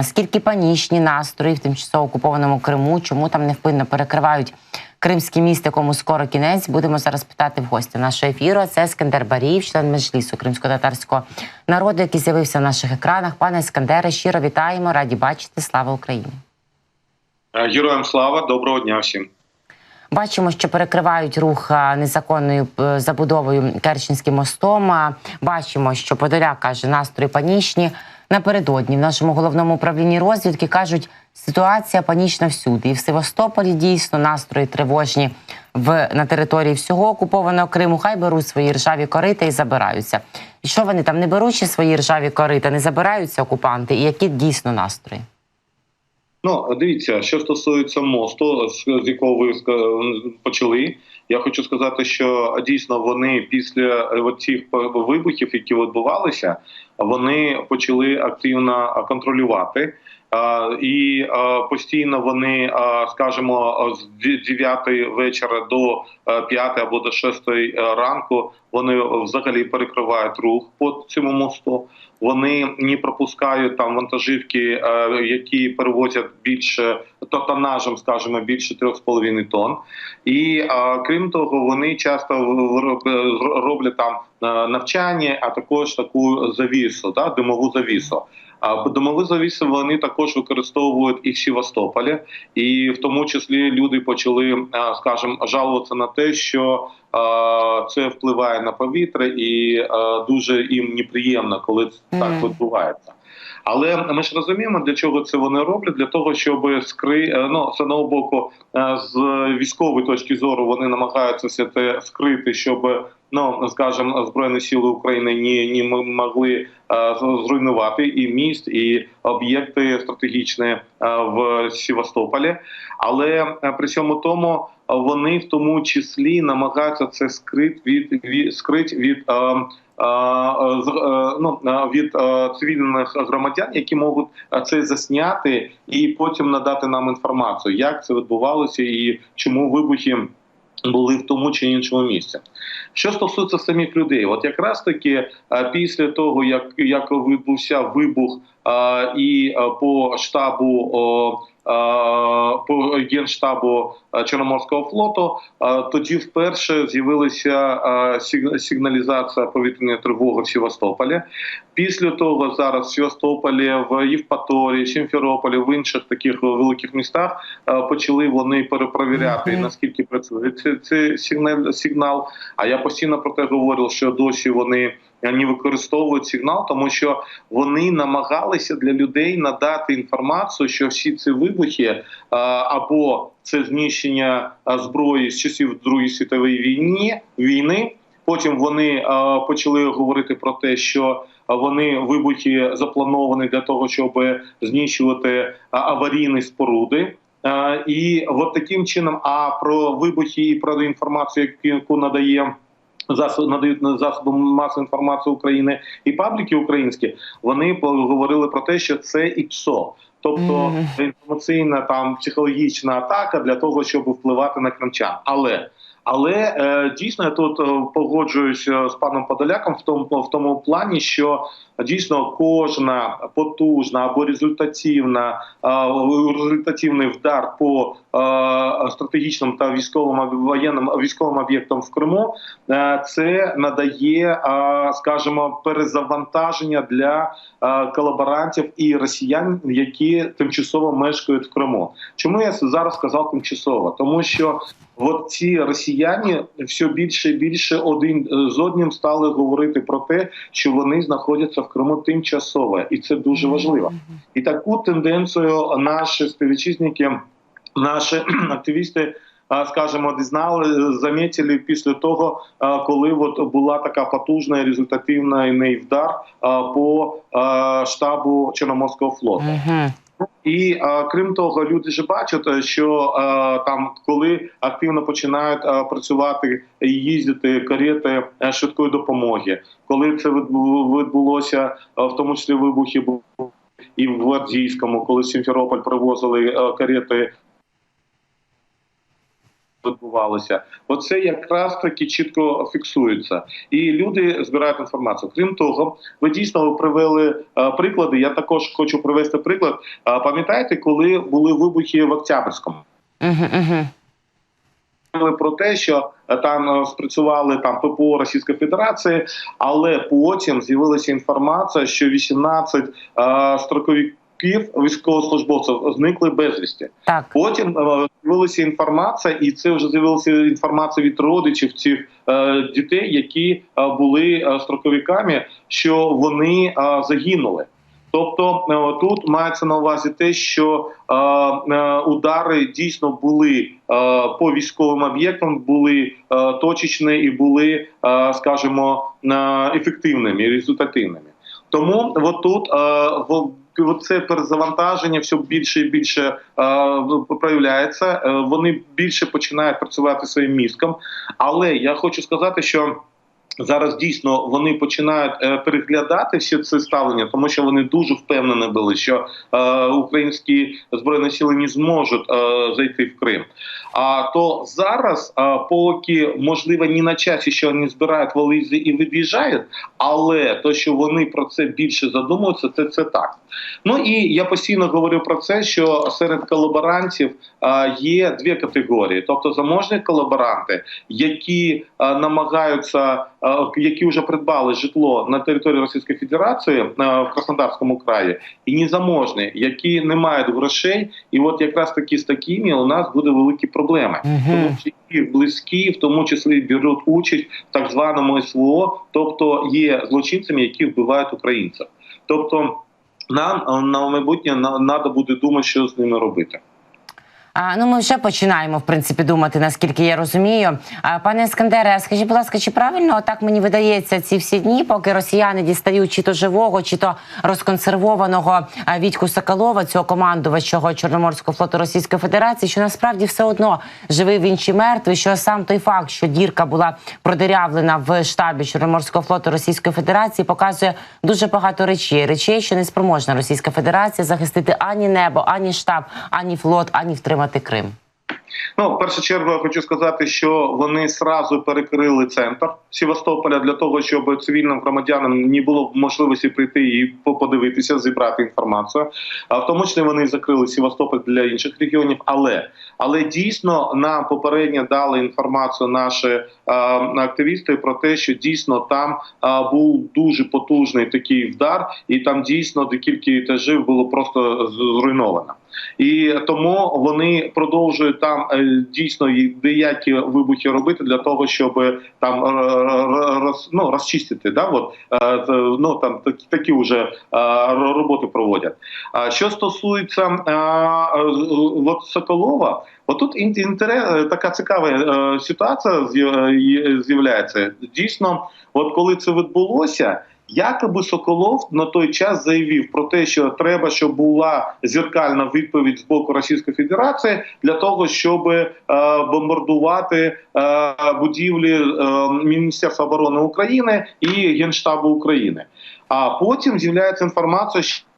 Наскільки панічні настрої в тимчасово окупованому Криму? Чому там невпинно перекривають кримське місто, якому скоро кінець? Будемо зараз питати в гості нашого ефіру. Це Ескандер Баріїв, член меджлісу кримсько-татарського народу, який з'явився в наших екранах. Пане Ескандере, щиро вітаємо, раді бачити. Слава Україні! Е, Героям слава, доброго дня всім. Бачимо, що перекривають рух незаконною е, забудовою Керченським мостом. Бачимо, що Подоляк каже, настрої панічні. Напередодні в нашому головному управлінні розвідки кажуть, ситуація панічна всюди. І в Севастополі дійсно настрої тривожні в на території всього окупованого Криму. Хай беруть свої ржаві корита і забираються. І що вони там не беруть свої ржаві корита, не забираються окупанти? І які дійсно настрої? Ну, дивіться, що стосується мосту, з якого ви почали. Я хочу сказати, що дійсно вони після цих вибухів, які відбувалися, вони почали активно контролювати. І постійно вони, скажімо, з 9 вечора до 5 або до 6 ранку вони взагалі перекривають рух по цьому мосту. Вони не пропускають там вантажівки, е, які перевозять більше то тонажем, скажімо, більше 3,5 тонн. І е, крім того, вони часто роблять там е, навчання, а також таку завісу, да, димову завісу. А димову завісу вони також використовують і в Севастополі, і в тому числі люди почали, е, скажімо, жалуватися на те, що е, це впливає на повітря, і е, дуже їм неприємно, коли так відбувається. Але ми ж розуміємо, для чого це вони роблять, для того, щоб скри... ну, з одного боку, з військової точки зору вони намагаються все це скрити, щоб ну скажімо, збройні сили України не, не м- могли зруйнувати і міст, і об'єкти стратегічні е, в Севастополі. Але е, при цьому тому е, вони в тому числі намагаються це скрити від, від скрити від. е, е, е, ну, е, від е, цивільних громадян, які можуть е, це засняти і потім надати нам інформацію, як це відбувалося і чому вибухи були в тому чи іншому місці. Що стосується самих людей, от якраз таки е, після того, як, як відбувся вибух а, і е, по штабу. о, е, генштабу е, Чорноморського флоту е, тоді вперше з'явилася е, сигналізація повітряної тривоги в Севастополі. Після того зараз в Севастополі, в Євпаторії, Сімферополі, в інших таких великих містах е, почали вони перепровіряти наскільки працює цей, сигнал. А я постійно про те говорив, що досі вони не використовують сигнал, тому що вони намагалися для людей надати інформацію, що всі ці вибухи е, або це знищення е, зброї з часів Другої світової війни війни. Потім вони е, почали говорити про те, що вони вибухи заплановані для того, щоб знищувати аварійні споруди. І от таким чином, а про вибухи і про інформацію, яку надає засоб надають на засоби масової інформації України і пабліки українські, вони говорили про те, що це ІПСО. Тобто Мгм. інформаційна там психологічна атака для того, щоб впливати на кримчан. Але але е, дійсно я тут е, погоджуюся з паном Подоляком в тому в тому плані, що дійсно кожна потужна або результативна е, результативний вдар по стратегічним та військовим воєнним військовим об'єктам в Криму, це надає, скажімо, перезавантаження для колаборантів і росіян, які тимчасово мешкають в Криму. Чому я зараз сказав тимчасово? Тому що от ці росіяни все більше і більше один е, з одним стали говорити про те, що вони знаходяться в Криму тимчасово, і це дуже важливо. І таку тенденцію наші співвітчизники, наші активісти. а, Скажімо, дізнали, замітили після того, коли от була така потужна і результативна і вдар по штабу Чорноморського флоту. Мгм. І е, крім того, люди ж бачать, е, що е, там, коли активно починають працювати і їздити карети швидкої допомоги, коли це відбу- відбулося, в тому числі вибухи і в Гвардійському, коли Сімферополь привозили карети відбувалося, оце якраз таки чітко фіксується, і люди збирають інформацію. Крім того, ви дійсно привели е, приклади. Я також хочу привести приклад. Пам'ятаєте, коли були вибухи в Октябрьському? Про те, що е, там е, спрацювали там ППО Російської Федерації, але потім з'явилася інформація, що 18 е, строковиків військовослужбовців зникли безвісті. Так. Потім е, з'явилася інформація, і це вже з'явилася інформація від родичів цих е, дітей, які е, були строковиками, що вони загинули. Тобто тут мається на увазі те, що е, удари дійсно були е, по військовим об'єктам, були е, точечні і були, скажімо, ефективними результативними. Тому от тут е, в- от це перезавантаження все більше і більше е, проявляється. Е, вони більше починають працювати своїм мізком. Але я хочу сказати, що зараз дійсно вони починають е, переглядати всі це ставлення, тому що вони дуже впевнені були, що е, українські збройні сили не зможуть е, зайти в Крим. А то зараз, поки можливо не на часі, що вони збирають вализи і від'їжджають, але то, що вони про це більше задумуються, це, це так. Ну і я постійно говорю про це, що серед колаборантів є дві категорії: тобто заможні колаборанти, які намагаються, які вже придбали житло на території Російської Федерації е, в Краснодарському краї, і незаможні, які не мають грошей, і от якраз таки з такими у нас буде великі проблеми. Мгм. Тому що їх близькі, в тому числі беруть участь в так званому СВО, тобто є злочинцями, які вбивають українців. Тобто нам е, на майбутнє треба буде думати, що з ними робити. А, ну, ми вже починаємо в принципі думати, наскільки я розумію. Пане Ескандере, скажіть, будь ласка, чи правильно так мені видається ці всі дні, поки росіяни дістають чи то живого, чи то розконсервованого Вітьку Соколова, цього командувачого Чорноморського флоту Російської Федерації, що насправді все одно живий він чи мертвий, що сам той факт, що дірка була продирявлена в штабі Чорноморського флоту Російської Федерації, показує дуже багато речей. Речей, що не спроможна Російська Федерація захистити ані небо, ані штаб, ані флот, ані втримати Крим. Ну, в першу чергу я хочу сказати, що вони сразу перекрили центр Севастополя для того, щоб цивільним громадянам не було можливості прийти і подивитися, зібрати інформацію. А в тому числі вони закрили Севастополь для інших регіонів. Але але дійсно нам попередньо дали інформацію наші е, активісти про те, що дійсно там е, був дуже потужний такий вдар, і там дійсно декілька етажів було просто зруйновано. І тому вони продовжують там е, дійсно деякі вибухи робити для того, щоб там е, роз, ну, розчистити. Да? От, е, ну, там такі, такі вже е, роботи проводять. А що стосується е, е, от Соколова, отут ін- інтерес, така цікава е, ситуація з'являється. Дійсно, от коли це відбулося. Якоби Соколов на той час заявив про те, що треба, щоб була зеркальна відповідь з боку Російської Федерації для того, щоб е, бомбардувати е, будівлі е, Міністерства оборони України і Генштабу України. А потім з'являється інформація, Е,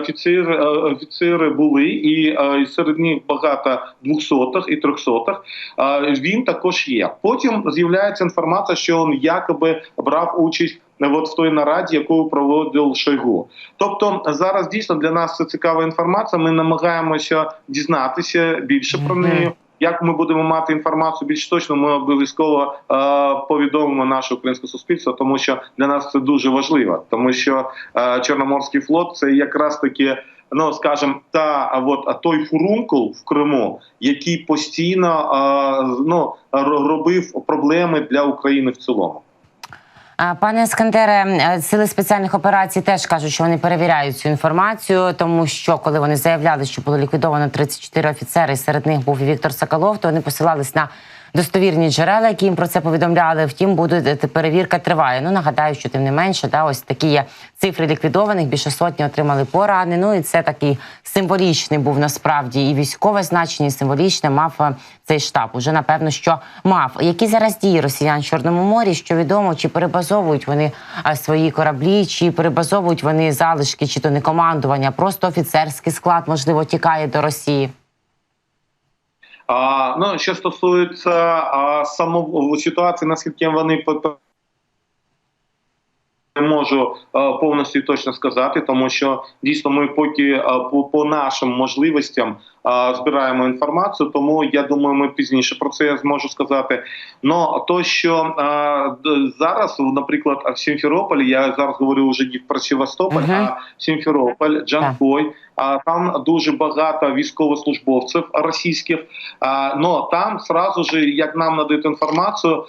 Офіцери, е, офіцери були, і е, серед них багато двохсотих і трьохсотих. Е, Він також є. Потім з'являється інформація, що він якоби брав участь е, от в той нараді, яку проводив Шойгу. Тобто зараз дійсно для нас це цікава інформація. Ми намагаємося дізнатися більше про неї. Як ми будемо мати інформацію більш точно, ми обов'язково е, повідомимо наше українське суспільство, тому що для нас це дуже важливо, тому що е, Чорноморський флот це якраз таки. Ну, скажем, та от той фурункул в Криму, який постійно а, ну робив проблеми для України в цілому. Пане Ескандере, е, сили спеціальних операцій теж кажуть, що вони перевіряють цю інформацію, тому що коли вони заявляли, що було ліквідовано 34 офіцери, серед них був і Віктор Соколов, то вони посилались на достовірні джерела, які їм про це повідомляли. Втім, буде е, перевірка триває. Ну нагадаю, що тим не менше, да, ось такі є цифри ліквідованих. Більше сотні отримали порани. Ну і це такий символічний був насправді і військове значення, і символічне мав е, цей штаб. Уже напевно, що мав. Які зараз дії росіян в Чорному морі? Що відомо, чи перебазовують вони е, свої кораблі, чи перебазовують вони залишки, чи то не командування, просто офіцерський склад можливо тікає до Росії. А ну що стосується а, само ситуації, наскільки вони не можу е, повністю точно сказати, тому що дійсно ми поки е, по, по нашим можливостям е, збираємо інформацію. Тому я думаю, ми пізніше про це я зможу сказати. Но то, що д- зараз, наприклад, в Сімферополі, я зараз говорю вже не про Севастополь, Мгм. а Сімферополь, Джанкой. А там дуже багато військовослужбовців російських. А, но там сразу ж, як нам надають інформацію,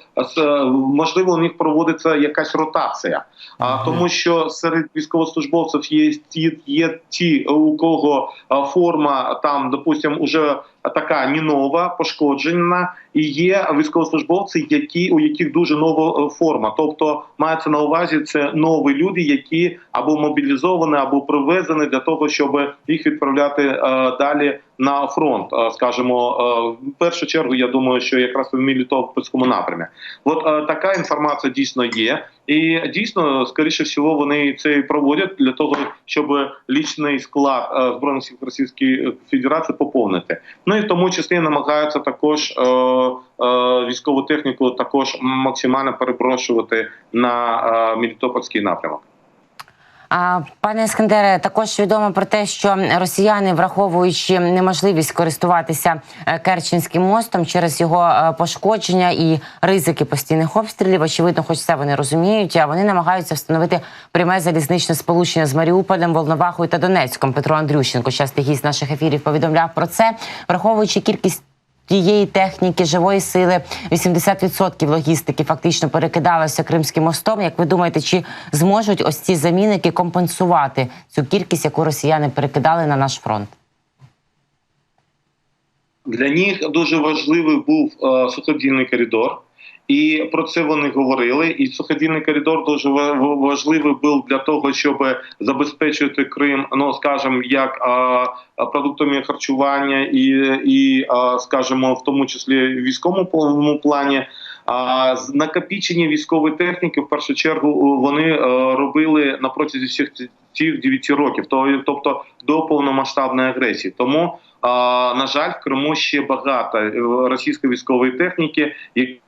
можливо, у них проводиться якась ротація. А тому, що серед військовослужбовців є ті, є ті, у кого форма там, допустим, уже така не нова, пошкоджена, і є військовослужбовці, які у яких дуже нова е, форма. Тобто мається на увазі це нові люди, які або мобілізовані, або привезені для того, щоб їх відправляти е, далі на фронт. Е, скажімо, е, в першу чергу, я думаю, що якраз в Мелітопольському напрямі. От така інформація дійсно є. І дійсно, скоріше всього, вони це і проводять для того, щоб лічний склад збройних сил Російської Федерації поповнити. Ну і в тому числі намагаються також військову техніку також максимально переброшувати на Мелітопольський напрямок. Пане Іскандере, також відомо про те, що росіяни, враховуючи неможливість користуватися е, Керченським мостом через його е, пошкодження і ризики постійних обстрілів, очевидно, хоч це вони розуміють, а вони намагаються встановити пряме залізничне сполучення з Маріуполем, Волновахою та Донецьком. Петро Андрющенко, частий гість наших ефірів, повідомляв про це, враховуючи кількість. Тієї техніки живої сили 80% логістики фактично перекидалося Кримським мостом. Як ви думаєте, чи зможуть ось ці замінники компенсувати цю кількість, яку росіяни перекидали на наш фронт? Для них дуже важливий був е, суходільний коридор, і про це вони говорили. І суходільний коридор дуже ва- ва- важливий був для того, щоб забезпечувати Крим, ну скажімо, як е, продуктами харчування, і, і е, скажімо, в тому числі військовому плані. А накопічення військової техніки в першу чергу вони е, робили на протязі всіх цих 9 років, то- тобто до повномасштабної агресії. Тому а, на жаль, в Криму ще багато е, російської військової техніки, які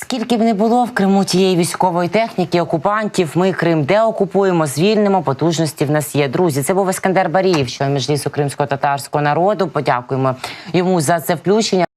Скільки б не було в Криму тієї військової техніки, окупантів, ми Крим де окупуємо, звільнимо, потужності в нас є. Друзі, це був Ескандер Баріїв, що між лісу кримсько-татарського народу. Подякуємо йому за це включення.